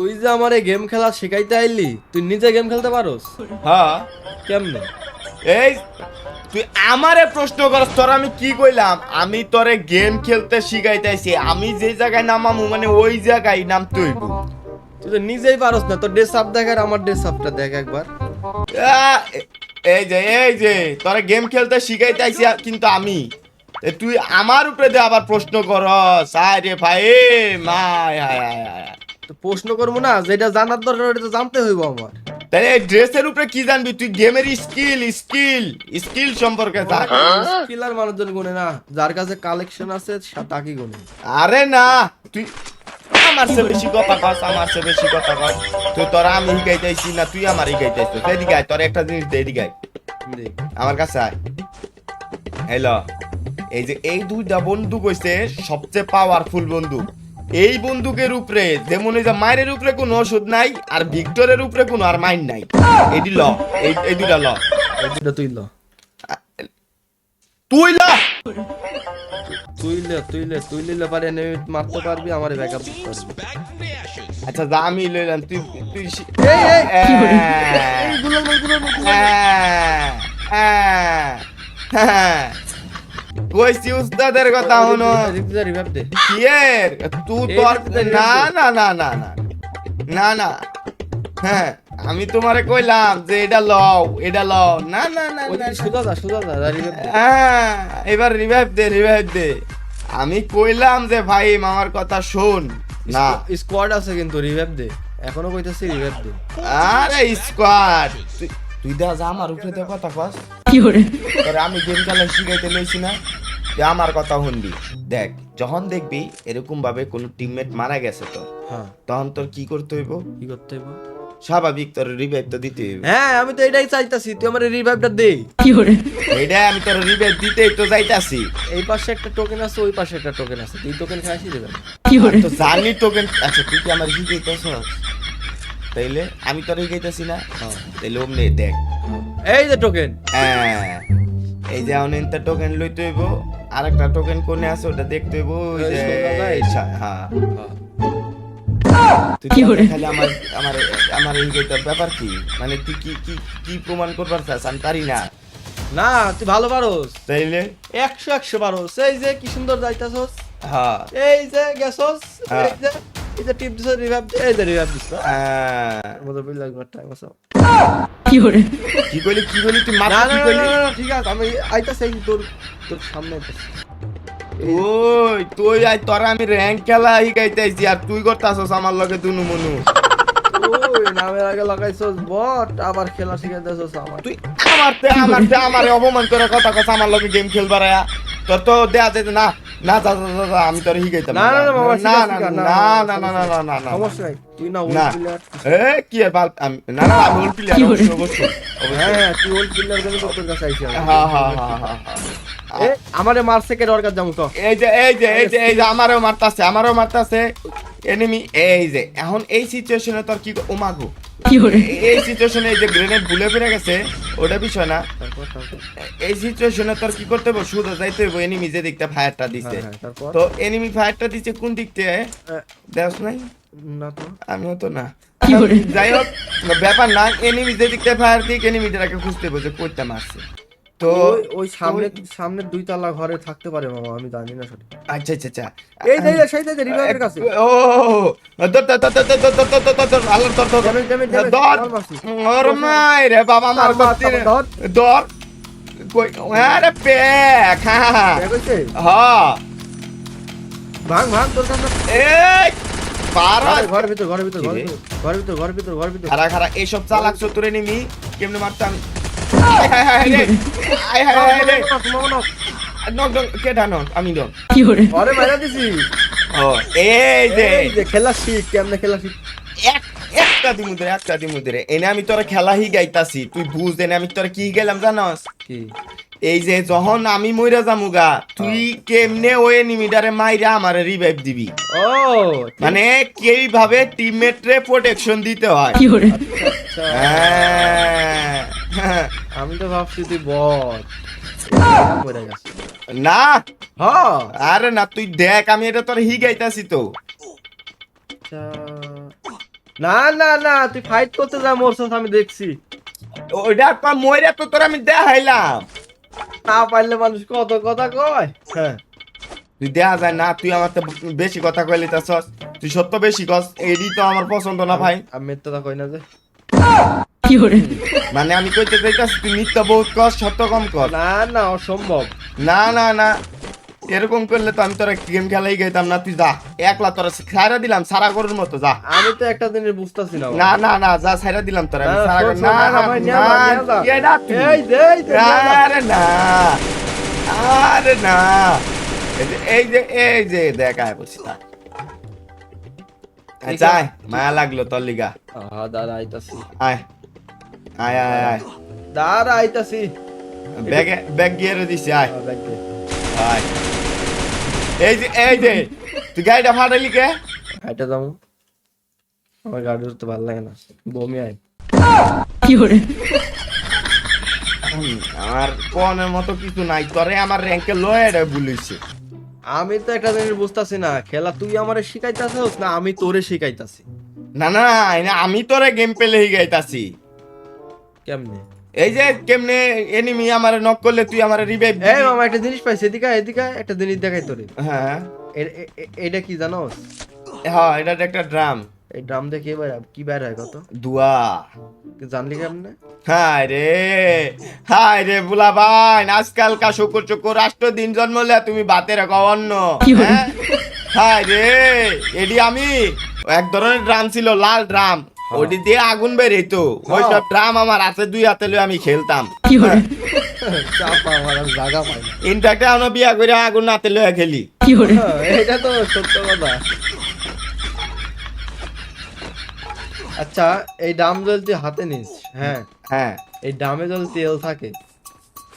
তুই যে আমার এই গেম খেলা শেখাইতে আইলি তুই নিজে গেম খেলতে পারোস? হ্যাঁ। কেমনে? এই তুই আমারে প্রশ্ন করস তোর আমি কি কইলাম? আমি তোরে গেম খেলতে শিখাইতেছি আমি যে জায়গায় নামামু মানে ওই জায়গায় নাম তুই তুই তো নিজেই পারোস না তোর ড্রেস আপ দেখ আর আমার ড্রেস আপটা দেখ একবার। এই যে এই যে তোরা গেম খেলতে শিখাইতেছি কিন্তু আমি। এ তুই আমার উপরে দিয়ে আবার প্রশ্ন করস। আরে ভাই এ মায় হায় হায় হায় হায়। প্রশ্ন করব না যেটা জানার দরকার ওটা তো জানতে হইব আমার। তাহলে এই ড্রেসের উপরে কি জানবি? তুই গেমের স্কিল স্কিল স্কিল সম্পর্কে মানুষজন গুনে না। যার কাছে কালেকশন আছে তাকে গুনে। আরে না তুই আমার সে বেশি কথা কস আমার সে বেশি কথা কস। তুই তোরা আমি শিখাইতেছি না তুই আমার শিখাইতেছিস। এদিকে আয় তোর একটা জিনিস দে এদিকে আয়। আমার কাছে আয়। হ্যালো এই যে এই দুইটা বন্দুক হইছে সবচেয়ে পাওয়ারফুল বন্দুক এই বন্দুকের উপরে যেমন এই যে মায়ের উপরে কোনো ওষুধ নাই আর ভিক্টরের উপরে কোনো আর মাইন নাই। এটি ল এই এই দুইটা ল। এই দুটো তুই ল। তুই ল! তুই লে তুই লে তুই লিলে পারে মারতে পারবি আমারে ব্যাকআপ পারবি। আচ্ছা যা আমি লইলাম তুই তুই এই এই কইছি উস্তাদের কথা হনো রিভিভ রিভাইভ দে কিয়ের? তুই এই তোর যে না না না না না। না না। হ্যাঁ আমি তোমারে কইলাম যে এটা লও এটা লও। না না না রিভাইভ দে। হ্যাঁ এবার রিভাইভ দে রিভাইভ দে। আমি কইলাম যে ভাই মামার কথা শোন। না। স্কোয়াড আছে কিন্তু রিভাইভ দে। এখনও কইতাছি রিভাইভ দে। আরে স্কোয়াড তুই দা যা আমার উপরে দে কথা কস। তোরে আমি গেম খেলা শিখাইতে লইছি না। তুই আমার কথা শুনবি। দেখ যখন দেখবি এরকম ভাবে কোনো টিমমেট মারা গেছে তোর হ্যাঁ। তখন তোর কি করতে হইব? কি করতে হইব? স্বাভাবিক তোর রিভাইভ তো দিতে হইব। হ্যাঁ আমি তো এটাই চাইতাছি তুই আমার রিভাইভটা দে। এইটা আমি তোর রিভাইভ দিতেই তো যাইতাছি এই পাশে একটা টোকেন আছে ওই পাশে একটা টোকেন আছে তুই টোকেন খাইছি দেবেন তো জানি টোকেন আচ্ছা তুই কি আমার শিখাইতেছ তাইলে আমি তোর শিখাইতেছি না? তাইলে অমনি দেখ। এই যে টোকেন হ্যাঁ। এই যে অনেকটা টোকেন লইতে হইব আর একটা টোকেন কোনে আছে ওটা দেখতে হইব ওই এই যে হ্যাঁ। তুই কি খালি আমার আমার আমার এই ব্যাপার কি? মানে তুই কি কি কি প্রমাণ করবার চাস? আমি পারি না। না তুই ভালো পারোস। তাইলে? একশো একশো পারোস। এই যে কি সুন্দর যাইতাছস। হ্যাঁ। এই যে গেছস। হ্যাঁ। এই যে এই যে টিপ দিছ রিভাইভ এই যে রিভাইভ দিছ আহ, মতো বিল লাগবে টাইম আছে। কি কইলি কি কইলি তুই মাথা কি কইলি? ঠিক আছে আমি আইতাছি তোর তোর সামনে আইতাছি। ওই তুই আই তোরা আমি র্যাঙ্ক খেলা শিখাইতেছি আর তুই করতাছস আমার লগে দুনু মনু। ওই নামের আগে লাগাইছস বট আবার খেলা শিখাইতেছস আমার তুই আমার তে আমার তে আমার অপমান করে কথা কথা আমার লগে গেম খেলবার আয়া। তোর তো দেয়া যেত না না যা যা, যা, যা, আমি তোর শিখাইতাম না না না বাবা না না না না না না না না না সমস্যা নাই তুই না ওল্ড প্লেয়ার এ কি বাল আমি- না না আমি ওল্ড প্লেয়ার অবশ্য। হ্যাঁ তুই ওল্ড প্লেয়ার তোর কাছে আইছি হ্যাঁ হ্যাঁ হ্যাঁ হ্যাঁ এ আমারে মারছে কে দরকার জামু তো এই যে এই যে এই যে এই যে আমারও মারতাছে আমারও মারতাছে এনিমি এই যে এখন এই সিচুয়েশনে তোর কি ও মাগো এই সিচুয়েশনে এই যে গ্রেনেড ভুলে ফিরে গেছে ওটা বিষয় না। এই সিচুয়েশনে তোর কি করতে হবে শুধু যাইতে হবে এনিমি যে দিকটা ফায়ারটা দিছে। হ্যাঁ, হ্যাঁ, তারপর? তো এনিমি ফায়ারটা দিছে কোন দিক থেকে? দেখ নাই? না তো। আমিও তো না। যাই হোক ব্যাপার না এনিমি যে দিকটা ফায়ার দিক এনিমিটাকে খুঁজতে হবে যে কইতে মারছে। তো ওই সামনে সামনে দুই তলা ঘরে থাকতে পারে মামা আমি জানি না সঠিক আচ্ছা আচ্ছা আচ্ছা এই যে সেই যে রিভাইভের কাছে ও ধর ধর আল্লাহ ধর ধর Damage, damage, damage. ধর ধর মারছি। ওর মাই রে বাবা কই আরে হ্যাঁ দেখ হইছে হ্যাঁ ভাঙ ভাঙ তোর এই পারা ঘরে, ঘরের ভিতর ঘরের ভিতর কি ঘরের ভিতর ঘরের ভিতর ঘরের ভিতর ঘরের ভিতর খারা খারা এইসব চালাক চতুরে নিমি কেমনে মারতাম আমি নক ঘরে মাইরা দিছি ও এই যে খেলা শিখ কেমনে খেলা শিখ এক একটা দিমুদরে একটা দিমুদরে এনে আমি তোরা খেলা হি গাইতাছি তুই বুঝ এনে আমি তোরা কি গেলাম জানস কি এই যে যখন আমি মইরা যামুগা তুই কেমনে ওই নিমিডারে মাইরা আমারে রিভাইভ দিবি ও মানে কীভাবে টিমমেট রে প্রোটেকশন দিতে হয় হ্যাঁ। আমি তো ভাবছি তুই বট গেছে। না। হ। আরে না তুই দেখ আমি এটা তোর হি গাইতাছি তো। আচ্ছা। না না না তুই ফাইট করতে যা মরছস আমি দেখছি। ওইটা কম মইরা তো তোর আমি দেখাইলাম। না পারলে মানুষ কত কথা কয়? হ্যাঁ। তুই দেখা যায় না তুই আমার তো বেশি কথা কইলি তাছস তুই সত্য বেশি কস এডি তো আমার পছন্দ না ভাই। আমি মিথ্যা কই না যে। মানে আমি কইতে চাইতাছি তুই মিথ্যা বহুত কস সত্য কম কর না না অসম্ভব। না না না। এরকম করলে তো আমি তোরা গেম খেলাই গেতাম না তুই যা। একলা তোরা ছাইরা দিলাম সারা গরুর মতো যা। আমি তো একটা জিনিস বুঝতাছি না। না না না যা ছাইরা দিলাম তোরা আমি সারা গরু- না না না, না তুই? এই দে এই দে, আরে না আরে না। এই যে- এই যে এই যে দেখায় বসি তা যাই মায়া লাগল তোর লিগা। আহা দাঁড়া আইতাছি। আয়। আয় আয় আয় দাঁড়া আইতাছি ব্যাগে ব্যাগ গিয়ে দিছি আয়। আহ, ব্যাগ দে। আয়। এই যে এই যে তুই গাড়িটা ফাটালি কে? হাইটা যাব আমার গাড়ি উঠতে ভালো লাগে না। বমি আয়। হুম, আমার কোনের মতো কিছু নাই তোরে আমার র্যাঙ্কে লয়ে বলিছে। আমি তো একটা জিনিস বুঝতাছি না খেলা তুই আমারে শিখাইতাছস না আমি তোরে শিখাইতাছি? না না আমি তোরে গেম পেলে গাইতাছি। কেমনে? এই যে কেমনে এনিমি আমার নক করলে তুই আমার রিভাইভ এই মামা একটা জিনিস পাইছি এদিকে এদিকে একটা জিনিস দেখাই তোরে। হ্যাঁ। এটা কি জানোস? হ্যাঁ এটা একটা ড্রাম এই ড্রাম দেখে এবার কি বের হয় কত? দুয়া। জানলি কেমনে? হায় রে হায় রে বুলা ভাই আজকাল কা শুকুর চুকুর রাষ্ট্র দিন জন্মলে তুমি বাতে রাখো অন্য হ্যাঁ? হায় রে এডি আমি। এক ধরনের ড্রাম ছিল লাল ড্রাম ওটি দিয়ে আগুন বেরিয়েতো ওই সব ড্রাম আমার আছে দুই হাতে লয়ে আমি খেলতাম। চাপা আমার জায়গা পাই না। ইনফ্যাক্ট আমরা বিয়া করে আগুন হাতে লয়ে খেলি। হ্যাঁ, এটা তো সত্য কথা। আচ্ছা এই ডাম জল তুই হাতে নিস হ্যাঁ? হ্যাঁ। এই ডামে জল তেল থাকে।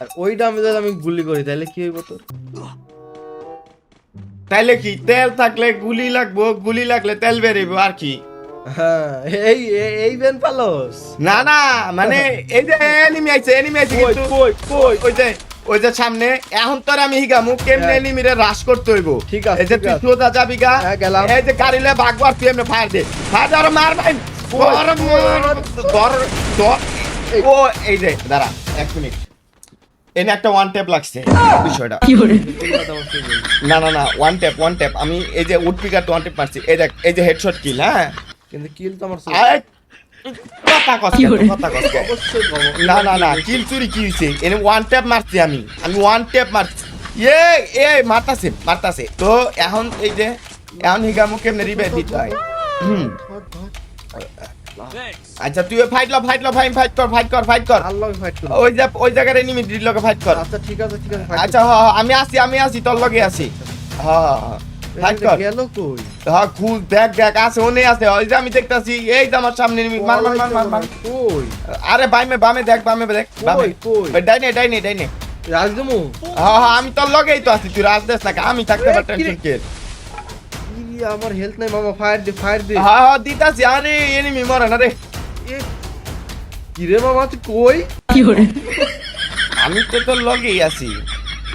আর ওই ডামে জল আমি গুলি করি তাহলে কি হইব তোর? তাইলে কি? তেল থাকলে গুলি লাগবো গুলি লাগলে তেল বেরিব আর কি? হ্যাঁ এই বেন পালস না না মানে এই যে এনিমি আইছে এনিমি আইছে কিন্তু কই কই? ওই যে ওই যে সামনে এখন তোর আমি হিগামু কেমনে হ্যাঁ। এনিমিরে রাশ করতে হইব। ঠিক আছে, এই যে তুই আছে। সোজা যাবি গা হ্যাঁ, গেলাম। এই যে গাড়ি লয়ে ভাগবার তুই এমনি ফায়ার দে। ফায়ার দে আর মার ভাই। ধর মার ধর ধর ও এই যে দাঁড়া এক মিনিট এনে একটা ওয়ান ট্যাপ লাগছে বিষয়টা। না না না ওয়ান ট্যাপ ওয়ান ট্যাপ আমি এই যে উড পিকার ওয়ান ট্যাপ মারছি। এই দেখ এই যে হেডশট কিল হ্যাঁ? কিন্তু কিল তো আমার কথা কস কথা কস। না না না কিল চুরি কি হইছে? এনে ওয়ান ট্যাপ মারছি আমি। আমি ওয়ান ট্যাপ মারছি। এ এ মারতাছে মারতাছে। তো এখন এই যে এখন হিগামু কেমনে রিভাইভ দিতে হয়? হুম। আচ্ছা তুই ফাইট ল ফাইট ল ফাইট ফাইট কর ফাইট কর ফাইট কর। আল্লাহ ফাইট করো ওই যে ওই জায়গার এনিমি ডিল লগে ফাইট কর। আচ্ছা ঠিক আছে ঠিক আছে আচ্ছা হ হ, আমি আসি আমি আসি তোর লগে আসি হ্যাঁ করো। কর। গেল কই? হ্যাঁ খুব দেখ দেখ আছে ওনে আছে ওই যে আমি দেখতাছি এই যে আমার সামনে enemy। মার মার মার মার মার। কই আরে বামে বামে দেখ বামে দেখ বামে। কই? কই ডাইনে ডাইনে ডাইনে। রাজদমু হ্যাঁ হ্যাঁ আমি তোর লগেই তো আছি তুই রাজদেশ নাকি আমি থাকতে এ, পার টেনশন কে আমার হেলথ নাই মামা ফায়ার দে ফায়ার দে। হ্যাঁ হ্যাঁ দিতাছি আরে এনিমি মরে না রে। এ, কি রে মামা তুই কই? আমি তো তোর লগেই আছি।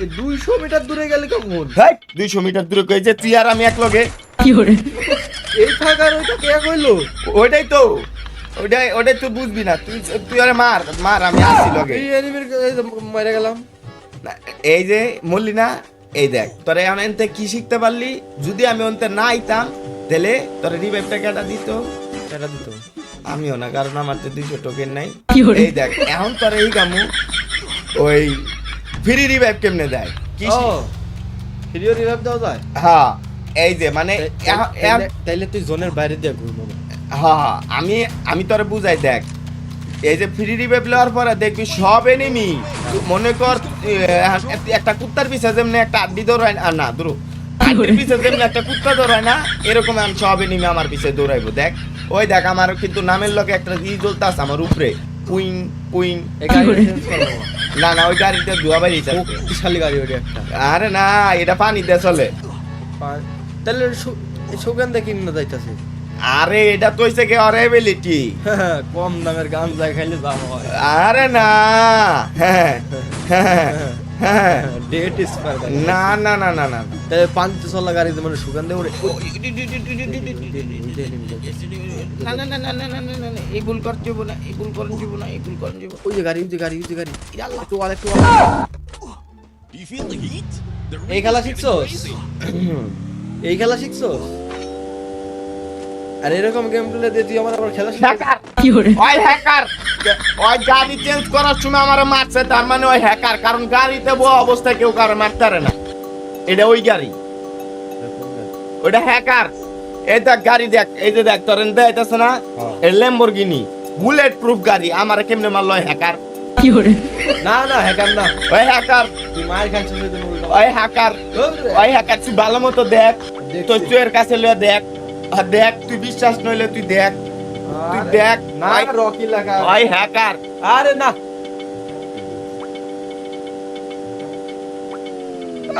এ 200 মিটার দূরে গেলে কখন? ভাই দুইশো মিটার দূরে কই যে তুই আর আমি এক লগে এই থাকার ওইটা কে কইলো? ওইটাই তো। ওইটাই ওইটাই তুই বুঝবি না। তুই তুই আরে মার মার আমি আসি লগে। এই এনিমির মারা গেলাম। না, এই যে মল্লি না এই দেখ তোরা এখন এনতে কি শিখতে পারলি? যদি আমি অন্তে না আইতাম তাহলে তোর রিভাইভটা কেটা দিত? এটা দিত? আমিও না কারণ আমার তো দুইশো টোকেন নাই। এই দেখ এখন তোর এই কামু ওই ফ্রি রিভাইভ কেমনে দেয়? কি ভিডিও রিভাইভ দাও যায়? হ্যাঁ এই যে মানে তাইলে- তুই জোনের বাইরে দিয়ে ঘুর মামা হ্যাঁ। হ্যাঁ, আমি আমি তোরে বুঝাই দেখ। এই যে ফ্রি রিভাইভ লওয়ার পরে দেখবি সব এনিমি মনে কর একটা কুত্তার পিছে যেমনি একটা আড্ডি দৌড়ায় না- আর না দূর। আড্ডির পিছে যেমনি একটা কুত্তা দৌড়ায় না এরকম আমি সব এনিমি আমার পিছে দৌড়াইবো দেখ। ওই দেখ আমার কিন্তু নামের লোকে একটা ই জ্বলতাছে আমার উপরে। পুইং পুইং এই গাড়ি না না ওই গাড়িটা ধোয়া বাড়ি শক্তিশালী গাড়ি ওটা একটা। আরে না এটা পানি দিয়ে চলে। তাহলে সু- এই সুগান দেখি না যাইতাছে? আরে এটা তো হইছে কি অরেবিলিটি কম দামের গান যায় খাইলে দাম হয়। আরে না। হ্যাঁ হ্যাঁ হ্যাঁ ডেট না না না না না পাঁচ চলা গাড়িতে মানে সুগান দেবো না না না না না না না না এই ভুল করতে যাব না এই ভুল করন যাব না এই ভুল করন যাব ওই যে গাড়ি ওই যে গাড়ি ওই যে গাড়ি আল্লাহ এই খেলা শিখছোস crazy. এই খেলা শিখছোস আর এরকম গেম প্লে দিয়ে তুই আমার আবার খেলা হ্যাকার ওই হ্যাকার ওই গাড়ি চেঞ্জ করার সময় আমার মারছে তার মানে ওই হ্যাকার কারণ গাড়িতে অবস্থায় কেউ কারও মারতে পারে না। এটা ওই গাড়ি। ওটা হ্যাকার এই দেখ গাড়ি দেখ এই যে দেখ তোর দেখাইতেছে না। এই ল্যাম্বরগিনি বুলেট প্রুফ গাড়ি আমার কেমনে মারলো হ্যাকার না না হ্যাকার না। ওই হ্যাকার তুই মায়ের খাচ্ছিস ওই হ্যাকার ওই হ্যাকার তুই ভালো মতো দেখ তোর চুয়ের কাছে লয়ে দেখ। দেখ তুই বিশ্বাস নইলে তুই দেখ। তুই দেখ না রকি লেখা ওই হ্যাকার আরে না।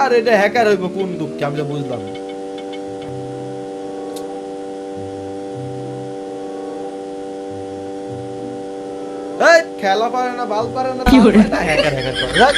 আরে এটা হ্যাকার হইব কোন দুঃখে? আমি তো বুঝলাম খেলা পারে না বাল পারে না হ্যাকার হ্যাকার।